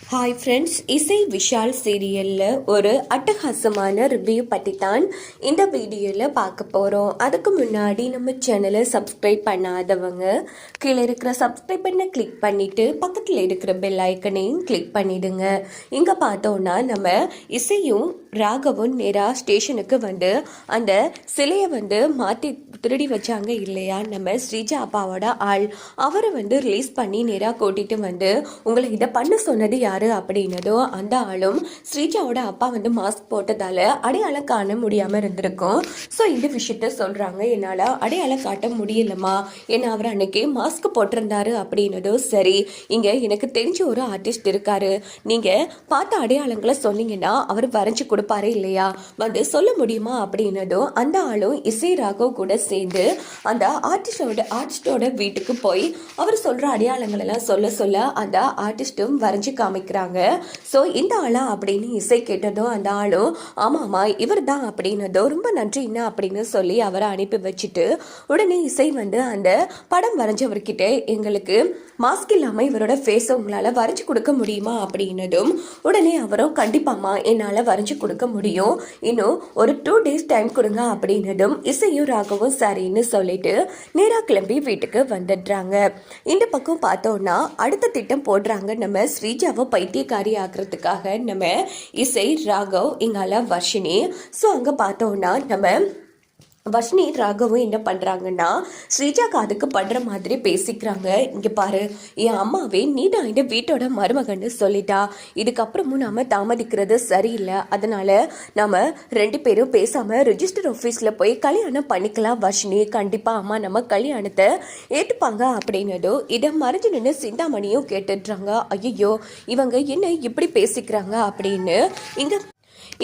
Hi friends இசை விஷால் சீரியலில் ஒரு அட்டகாசமான ரிவ்யூ பற்றி தான் இந்த வீடியோவில் பார்க்க போகிறோம் அதுக்கு முன்னாடி நம்ம சேனலை சப்ஸ்கிரைப் பண்ணாதவங்க கீழே இருக்கிற சப்ஸ்கிரைப் பண்ண கிளிக் பண்ணிவிட்டு பக்கத்தில் இருக்கிற பெல் ஐக்கனையும் கிளிக் பண்ணிவிடுங்க இங்கே பார்த்தோன்னா நம்ம இசையும் ராகவும் நேராக ஸ்டேஷனுக்கு வந்து அந்த சிலையை வந்து மாற்றி திருடி வச்சாங்க இல்லையா? நம்ம ஸ்ரீஜா அப்பாவோட ஆள். அவரை வந்து ரிலீஸ் பண்ணி நேராக கூட்டிகிட்டு வந்து உங்களை இதை பண்ண சொன்னது யார் அப்படின்னதோ அந்த ஆளும் ஸ்ரீஜாவோட அப்பா வந்து மாஸ்க் போட்டதால அடையாளம் காண முடியாமல் இருந்திருக்கும். ஸோ இந்த விஷயத்த சொல்கிறாங்க என்னால் அடையாளம் காட்ட முடியலம்மா. ஏன்னா அவர் அன்னைக்கு மாஸ்க் போட்டிருந்தாரு அப்படின்னதோ சரி. இங்கே எனக்கு தெரிஞ்ச ஒரு ஆர்டிஸ்ட் இருக்காரு. நீங்கள் பார்த்த அடையாளங்களை சொன்னீங்கன்னா அவர் வரைஞ்சி கொடுப்பாரு இல்லையா? வந்து சொல்ல முடியுமா அப்படின்னதும் அந்த ஆளும் இசை ராகவ் கூட சேர்ந்து அந்த ஆர்டிஸ்டோட ஆர்டிஸ்டோட வீட்டுக்கு போய் அவர் சொல்கிற அடையாளங்கள் எல்லாம் சொல்ல சொல்ல அந்த ஆர்டிஸ்ட்டும் வரைஞ்சி காமிக்கிறாங்க ஸோ இந்த ஆளா அப்படின்னு இசை கேட்டதும் அந்த ஆளும் ஆமாம்மா இவர் தான் அப்படின்னதோ ரொம்ப நன்றி என்ன அப்படின்னு சொல்லி அவரை அனுப்பி வச்சுட்டு உடனே இசை வந்து அந்த படம் வரைஞ்சவர்கிட்ட எங்களுக்கு மாஸ்க் இல்லாமல் இவரோட ஃபேஸை உங்களால் வரைஞ்சி கொடுக்க முடியுமா? அப்படின்னதும் உடனே அவரும் கண்டிப்பாம்மா என்னால் வரைஞ்சி கொடுக்க முடியும். இன்னும் ஒரு டூ டேஸ் டைம் கொடுங்க அப்படின்னதும் இசையும் ராகவும் சரின்னு சொல்லிட்டு நேராக கிளம்பி வீட்டுக்கு வந்துடுறாங்க. இந்த பக்கம் பார்த்தோன்னா அடுத்த திட்டம் போடுறாங்க நம்ம ஸ்ரீஜாவை பைத்தியக்காரி ஆக்குறதுக்காக நம்ம இசை ராகவ் இங்கால வர்ஷினி. ஸோ அங்கே பார்த்தோன்னா நம்ம வஷ்ணி ராகவும் என்ன பண்ணுறாங்கன்னா ஸ்ரீஜா காதுக்கு படுற மாதிரி பேசிக்கிறாங்க. இங்கே பாரு என் அம்மாவே நீ தான் இந்த வீட்டோட மருமகன்னு சொல்லிட்டா. இதுக்கப்புறமும் நாம் தாமதிக்கிறது சரியில்லை. அதனால நாம் ரெண்டு பேரும் பேசாமல் ரிஜிஸ்டர் ஆஃபீஸில் போய் கல்யாணம் பண்ணிக்கலாம் வஷ்ணி கண்டிப்பாக அம்மா நம்ம கல்யாணத்தை ஏற்றுப்பாங்க அப்படின்னதோ இதை மறைஞ்சு நின்று சிந்தாமணியும் கேட்டுடுறாங்க. ஐயோ இவங்க என்ன இப்படி பேசிக்கிறாங்க அப்படின்னு இங்கே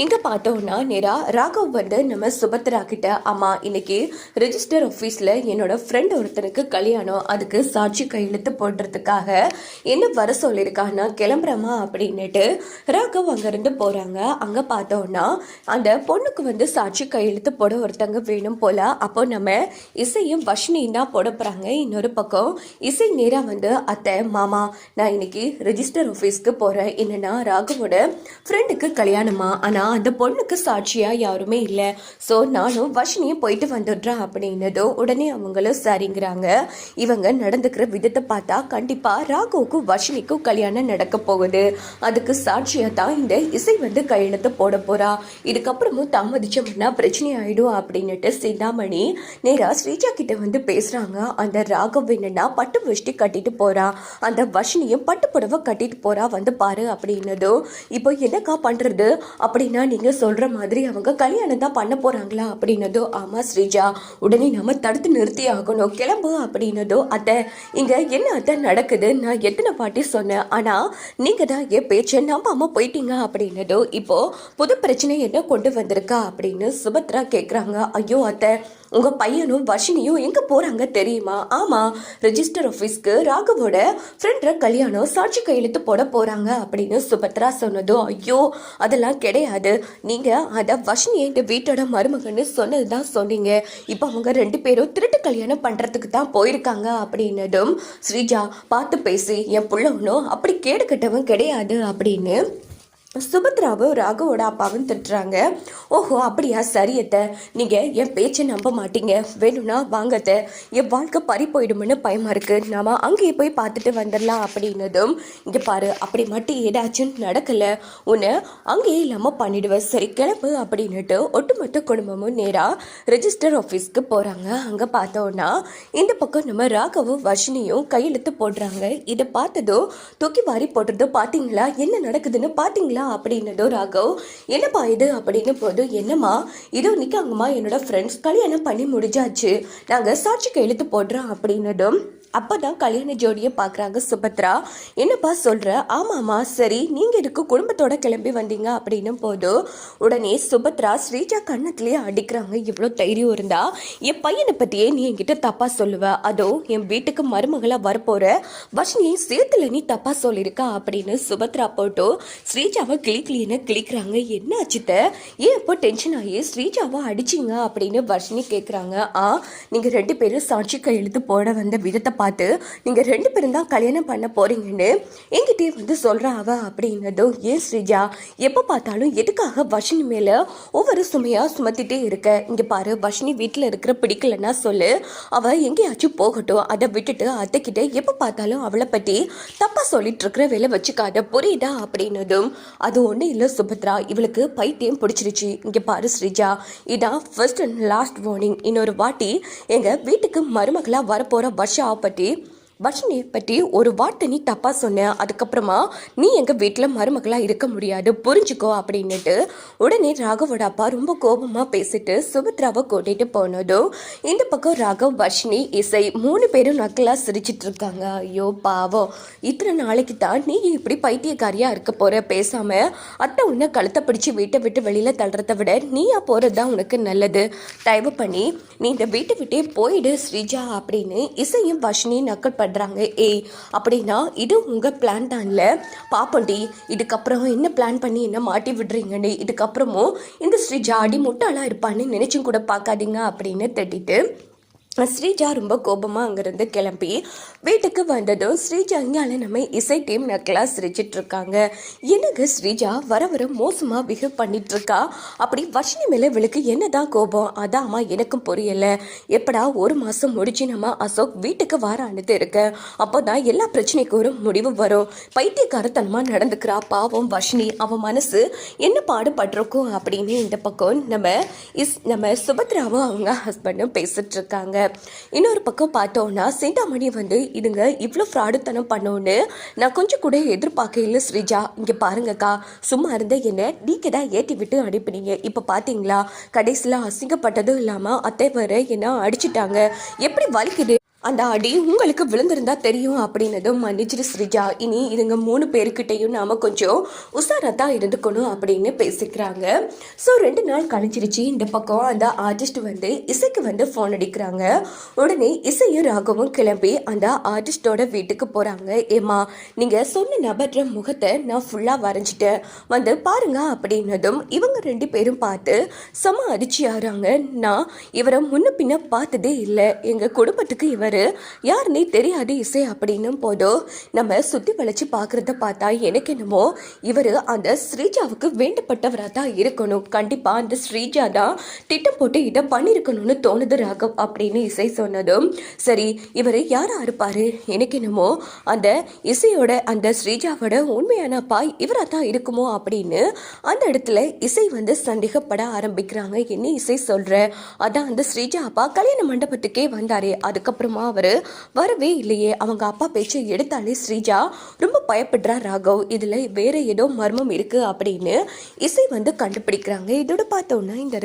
இங்கே பார்த்தோன்னா நேரா ராகவ் வந்து நம்ம சுபத்ரா கிட்ட அம்மா இன்னைக்கு ரெஜிஸ்டர் ஆஃபீஸில் என்னோட ஃப்ரெண்ட் ஒருத்தனுக்கு கல்யாணம் அதுக்கு சாட்சி கையெழுத்து போடுறதுக்காக என்ன வர சொல்லியிருக்காங்கன்னா கிளம்புறமா? அப்படின்னுட்டு ராகவ் அங்கேருந்து போகிறாங்க அங்கே பார்த்தோன்னா அந்த பொண்ணுக்கு வந்து சாட்சி கையெழுத்து போட ஒருத்தங்க வேணும் போல. அப்போ நம்ம இசையும் வஷ்ணியும் தான் போட போகிறாங்க இன்னொரு பக்கம் இசை நேராக வந்து அத்தை மாமா நான் இன்னைக்கு ரெஜிஸ்டர் ஆஃபீஸ்க்கு போகிறேன் என்னன்னா ராகவோட ஃப்ரெண்டுக்கு கல்யாணமா? ஆனால் அந்த பொண்ணுக்கு சாட்சியாக யாருமே இல்லை. ஸோ நானும் வர்ஷினியும் போயிட்டு வந்துடுறேன் அப்படின்னதும் உடனே அவங்களும் சரிங்கிறாங்க. இவங்க நடந்துக்கிற விதத்தை பார்த்தா கண்டிப்பாக ராகுவுக்கும் வர்ஷினிக்கும் கல்யாணம் நடக்க போகுது. அதுக்கு சாட்சியாக தான் இந்த இசை வந்து கையெழுத்து போட போகிறா இதுக்கப்புறமும் தாமதிச்சோம்னா பிரச்சனை ஆகிடும் அப்படின்னுட்டு சிந்தாமணி நேரா ஸ்ரீஜா கிட்ட வந்து பேசுகிறாங்க அந்த ராகவ் என்னன்னா பட்டு வெஷ்டி கட்டிட்டு போகிறா அந்த வர்ஷினியும் பட்டு புடவை கட்டிட்டு போகிறா வந்து பாரு அப்படின்னதும் இப்போ என்னக்கா பண்றது? அப்படின்னா நீங்க சொல்ற மாதிரி அவங்க கல்யாணம் தான் பண்ண போறாங்களா அப்படின்னதோ ஆமா ஸ்ரீஜா உடனே நம்ம தடுத்து நிறுத்தி ஆகணும். கிளம்பு அப்படின்னதோ அத்தை இங்க என்ன அத்தை நடக்குது? நான் எத்தனை பாட்டி சொன்னேன். ஆனா நீங்க தான் என் பேச்சை நம்பாம போயிட்டீங்க அப்படின்னதோ இப்போ புது பிரச்சனை என்ன கொண்டு வந்திருக்கா அப்படின்னு சுபத்ரா கேக்குறாங்க. ஐயோ அத்தை உங்க பையனும் வர்ஷினியும் எங்க போறாங்க தெரியுமா? ஆமா ரெஜிஸ்டர் ஆஃபீஸ்க்கு ராகவோட ஃப்ரெண்ட்ர கல்யாணம் சாட்சி கையெழுத்து போட போறாங்க அப்படின்னு சுபத்ரா சொன்னதும் ஐயோ அதெல்லாம் கிடையாது. நீங்க அதை வர்ஷினி இந்த வீட்டோட மருமகன்னு சொன்னதுதான் சொன்னீங்க. இப்போ அவங்க ரெண்டு பேரும் திருட்டு கல்யாணம் பண்றதுக்கு தான் போயிருக்காங்க அப்படின்னதும் ஸ்ரீஜா பார்த்து பேசி என் புள்ள ஒன்றும் அப்படி கேடு கிடையாது அப்படின்னு சுபத்ராவும் ராகுவோட அப்பாவும் திட்டுறாங்க. ஓஹோ அப்படியா? சரியத்த நீங்கள் என் பேச்சை நம்ப மாட்டீங்க. வேணும்னா வாங்கத்த என் வாழ்க்கை பறி போயிடும்னு பயமாக இருக்குது நாம் அங்கேயே போய் பார்த்துட்டு வந்துடலாம் அப்படின்னதும் இங்கே பாரு அப்படி மட்டும் ஏதாச்சும் நடக்கலை. உன்னை அங்கேயே இல்லாமல் பண்ணிடுவேன். சரி கிளம்பு அப்படின்னுட்டு ஒட்டுமொத்த குடும்பமும் நேராக ரெஜிஸ்டர் ஆஃபீஸ்க்கு போகிறாங்க அங்கே பார்த்தோன்னா இந்த பக்கம் நம்ம ராகவும் வர்ஷினியும் கையெழுத்து போடுறாங்க. இதை பார்த்ததும் தூக்கி வாரி போடுறது பார்த்தீங்களா? என்ன நடக்குதுன்னு பார்த்தீங்களா? அப்படின்னதோ ராகவ் என்னப்பா இது? அப்படின்னு போது என்னம்மா இதோ நிற்காங்கம்மா என்னோட ஃப்ரெண்ட்ஸ் கல்யாணம் பண்ணி முடிஞ்சாச்சு. நாங்கள் சாட்சி கையெழுத்து போடுறோம் அப்படின்னதும் அப்போ தான் கல்யாண ஜோடியை பார்க்குறாங்க சுபத்ரா. என்னப்பா சொல்கிற ஆமாம்மா சரி நீங்கள் இதுக்கு குடும்பத்தோட கிளம்பி வந்தீங்க அப்படின்னும் போது உடனே சுபத்ரா ஸ்ரீஜா கண்ணத்துலேயே அடிக்கிறாங்க. இவ்வளோ தைரியம் இருந்தா என் பையனை பற்றியே நீ என்கிட்ட தப்பாக சொல்லுவ. அதோ என் வீட்டுக்கு மருமகளாக வரப்போகிற வஷ்ணியை சேர்த்துல நீ தப்பாக சொல்லியிருக்கா அப்படின்னு சுபத்ரா போட்டு ஸ்ரீஜாவை கிளி கிளின்னு கிளிக்கிறாங்க என்ன ஆச்சுத்த ஏன் இப்போ டென்ஷன் ஆகி ஸ்ரீஜாவை அடிச்சிங்க அப்படின்னு வர்ஷினி கேட்குறாங்க ஆ நீங்கள் ரெண்டு பேரும் சாட்சி கையெழுத்து போட வந்த விதத்தை பார்த்து நீங்கள் ரெண்டு பேரும் தான் கல்யாணம் பண்ண போறீங்கன்னு என்கிட்டயே வந்து சொல்கிறா அவ அப்படின்னதும் ஏன் ஸ்ரீஜா? எப்போ பார்த்தாலும் எதுக்காக வர்ஷினி மேலே ஒவ்வொரு சுமையாக சுமத்திட்டே இருக்க? இங்கே பாரு வர்ஷினி வீட்டில் இருக்கிற பிடிக்கலன்னா சொல்லு. அவள் எங்கேயாச்சும் போகட்டும். அதை விட்டுட்டு அத்தைக்கிட்ட எப்போ பார்த்தாலும் அவளை பற்றி தப்பாக சொல்லிட்டு இருக்கிற வேலை வச்சுக்காத புரியுதா? அப்படின்னதும் அது ஒன்றும் இல்லை சுபத்ரா. இவளுக்கு பைத்தியம் பிடிச்சிருச்சு. இங்கே பாரு ஸ்ரீஜா. இதான் ஃபர்ஸ்ட் அண்ட் லாஸ்ட் வார்னிங் இன்னொரு வாட்டி எங்கள் வீட்டுக்கு மருமகளாக வரப்போகிற வர்ஷா பற்றி வர்ஷினியை பற்றி ஒரு வார்த்தை நீ தப்பாக சொன்ன அதுக்கப்புறமா நீ எங்கள் வீட்டில் மருமகளாக இருக்க முடியாது புரிஞ்சுக்கோ அப்படின்னுட்டு உடனே ராகவோட அப்பா ரொம்ப கோபமாக பேசிட்டு சுபத்ராவை கூட்டிகிட்டு போனதும் இந்த பக்கம் ராகவ் வர்ஷினி இசை மூணு பேரும் நக்கலாக சிரிச்சிட்டு இருக்காங்க. ஐயோ பாவம். இத்தனை நாளைக்கு தான் நீ இப்படி பைத்தியக்காரியாக இருக்க போகிற பேசாமல் அத்தை உன்னை கழுத்தை பிடிச்சி வீட்டை விட்டு வெளியில் தள்ளுறத விட நீயா போகிறது தான் உனக்கு நல்லது. தயவு பண்ணி நீ இந்த வீட்டை விட்டே போயிடு ஸ்ரீஜா அப்படின்னு இசையும் வர்ஷினி நக்கல் படுறாங்க ஏய் அப்படின்னா இது உங்கள் பிளான் தான்ல? பாப்போண்டி இதுக்கப்புறம் என்ன பிளான் பண்ணி என்ன மாட்டி விடுறீங்கன்னு இதுக்கப்புறமும் இந்த ஸ்ரீ ஜாடி முட்டாளாக இருப்பான்னு நினச்சும் கூட பார்க்காதீங்க அப்படின்னு தட்டிட்டு ஸ்ரீஜா ரொம்ப கோபமாக அங்கேருந்து கிளம்பி வீட்டுக்கு வந்ததும் ஸ்ரீஜா இங்கால நம்ம இசை டீம் நக்கலாக சிரிச்சிட்டு இருக்காங்க எனக்கு ஸ்ரீஜா? வர வர மோசமாக பிஹேவ் பண்ணிகிட்ருக்கா அப்படி வர்ஷினி மேலே இவளுக்கு என்னதான் கோபம்? அதாம்மா எனக்கும் புரியல. எப்படா ஒரு மாதம் முடிச்சு நம்ம அசோக் வீட்டுக்கு வர அனுத்து அப்போ தான் எல்லா பிரச்சனைக்கும் ஒரு முடிவு வரும். பைத்தியக்காரத்தனமாக நடந்துக்கிறா பாவம் வர்ஷினி. அவன் மனசு என்ன பாடுபட்டிருக்கும் அப்படின்னு இந்த பக்கம் நம்ம இஸ் நம்ம சுபத்ராவும் அவங்க ஹஸ்பண்டும் பேசிகிட்ருக்காங்க இன்னொரு பக்கம் பார்த்தோன்னா சிந்தாமணி வந்து இதுங்க இவ்வளோ ஃப்ராடுத்தனம் பண்ணோன்னு நான் கொஞ்சம் கூட எதிர்பார்க்கல ஸ்ரீஜா. இங்கே பாருங்கக்கா. சும்மா இருந்த என்னை நீங்கள் தான் ஏற்றி விட்டு அனுப்பினீங்க. இப்போ பார்த்தீங்களா கடைசியில் அசிங்கப்பட்டதும் இல்லாமல் அத்தை வர என்ன அடிச்சிட்டாங்க. எப்படி வலிக்குது? அந்த அடி உங்களுக்கு விழுந்திருந்தா தெரியும் அப்படின்னதும் மன்னிச்சிரு ஸ்ரீஜா. இனி இதுங்க மூணு பேருக்கிட்டையும் நாம கொஞ்சம் உஷாரா தான் இருந்துக்கணும் அப்படின்னு பேசிக்கிறாங்க. ஸோ ரெண்டு நாள் கழிச்சிருச்சு இந்த பக்கம் அந்த ஆர்டிஸ்ட் வந்து இசைக்கு வந்து ஃபோன் அடிக்கிறாங்க. உடனே இசையும் ராகவும் கிளம்பி அந்த ஆர்டிஸ்டோட வீட்டுக்கு போகிறாங்க ஏமா நீங்கள் சொன்ன நபர்ற முகத்தை நான் ஃபுல்லாக வரைஞ்சிட்டேன். வந்து பாருங்க அப்படின்னதும் இவங்க ரெண்டு பேரும் பார்த்து செம அதிர்ச்சி ஆறாங்க நான் இவரை முன்ன பின்ன பார்த்ததே இல்லை. எங்கள் குடும்பத்துக்கு இவர் யாருன்னே தெரியாது இசை அப்படின்னும் போதும் நம்ம சுற்றி வளைச்சு பார்க்குறத பார்த்தா எனக்கு என்னமோ இவர் அந்த ஸ்ரீஜாவுக்கு வேண்டப்பட்டவராக தான் இருக்கணும். கண்டிப்பாக அந்த ஸ்ரீஜா தான் திட்டம் போட்டு இதை பண்ணியிருக்கணும்னு தோணுது ராகவ் அப்படின்னு இசை சொன்னதும் சரி இவர் யாரா இருப்பாரு? எனக்கு என்னமோ அந்த இசையோட அந்த ஸ்ரீஜாவோட உண்மையான பாய் இவராக தான் இருக்குமோ? அப்படின்னு அந்த இடத்துல இசை வந்து சந்தேகப்பட ஆரம்பிக்கிறாங்க. என்ன இசை சொல்ற? அதான் அந்த ஸ்ரீஜா அப்பா கல்யாண மண்டபத்துக்கே வந்தாரே. அதுக்கப்புறமா அவர் வரவே இல்லையே. அவங்க அப்பா பேச்சை எடுத்தாலே ஸ்ரீஜா ரொம்ப பயப்படுறா ராகவ். இதில் வேற ஏதோ மர்மம் இருக்கு அப்படின்னு இசை வந்து கண்டுபிடிக்கிறாங்க. இதோட பார்த்தோன்னா இந்த